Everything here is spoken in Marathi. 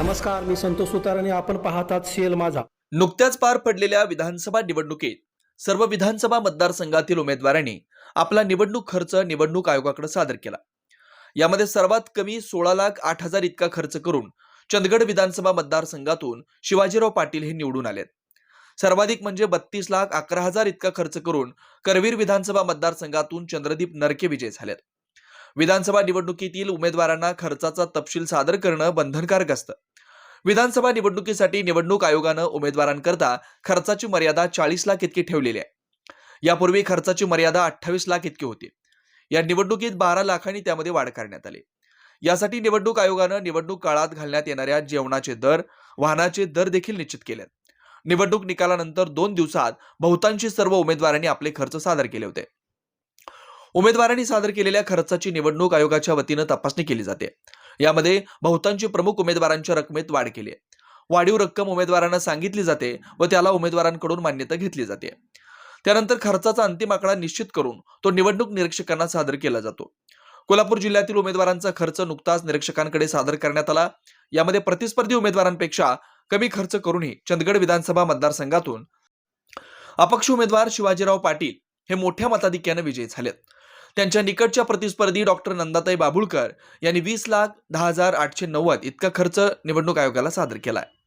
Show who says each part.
Speaker 1: नमस्कार मी संतोष सुतार आणि आपण पाहतात सीएल माझा.
Speaker 2: नुकत्याच पार पडलेल्या विधानसभा निवडणुकीत सर्व विधानसभा मतदारसंघातील उमेदवारांनी आपला निवडणूक खर्च निवडणूक आयोगाकडे सादर केला. यामध्ये सर्वात कमी सोळा लाख आठ हजार इतका खर्च करून चंदगड विधानसभा मतदारसंघातून शिवाजीराव पाटील हे निवडून आलेत. सर्वाधिक म्हणजे बत्तीस लाख अकरा हजार इतका खर्च करून करवीर विधानसभा मतदारसंघातून चंद्रदीप नरके विजय झालेत. विधानसभा निवडणुकीतील उमेदवारांना खर्चाचा तपशील सादर करणं बंधनकारक असतं. विधानसभा निवडणुकीसाठी निवडणूक आयोगानं उमेदवारांकरता खर्चाची मर्यादा चाळीस लाख इतकी ठेवलेली आहे. यापूर्वी खर्चाची मर्यादा अठ्ठावीस लाख इतकी होती. या निवडणुकीत बारा लाखांनी त्यामध्ये वाढ करण्यात आली. यासाठी निवडणूक आयोगानं निवडणूक काळात घालण्यात येणाऱ्या जेवणाचे दर वाहनाचे दर देखील निश्चित केले निवडणूक निकालानंतर दोन दिवसात बहुतांशी सर्व उमेदवारांनी आपले खर्च सादर केले होते. उमेदवारांनी सादर केलेल्या खर्चाची निवडणूक आयोगाच्या वतीनं तपासणी केली जाते. यामध्ये बहुतांशी प्रमुख उमेदवारांच्या रकमेत वाढ केली आहे. वाढीव रक्कम उमेदवारांना सांगितली जाते व त्याला उमेदवारांकडून मान्यता घेतली जाते. त्यानंतर खर्चाचा अंतिम आकडा निश्चित करून तो निवडणूक निरीक्षकांना सादर केला जातो. कोल्हापूर जिल्ह्यातील उमेदवारांचा खर्च नुकताच निरीक्षकांकडे सादर करण्यात आला. यामध्ये प्रतिस्पर्धी उमेदवारांपेक्षा कमी खर्च करूनही चंदगड विधानसभा मतदारसंघातून अपक्ष उमेदवार शिवाजीराव पाटील हे मोठ्या मताधिक्यानं विजयी झालेत. त्यांच्या निकटच्या प्रतिस्पर्धी डॉक्टर नंदाताई बाबुळकर यांनी वीस लाख दहा हजार आठशे नव्वद इतका खर्च निवडणूक आयोगाला सादर केला आहे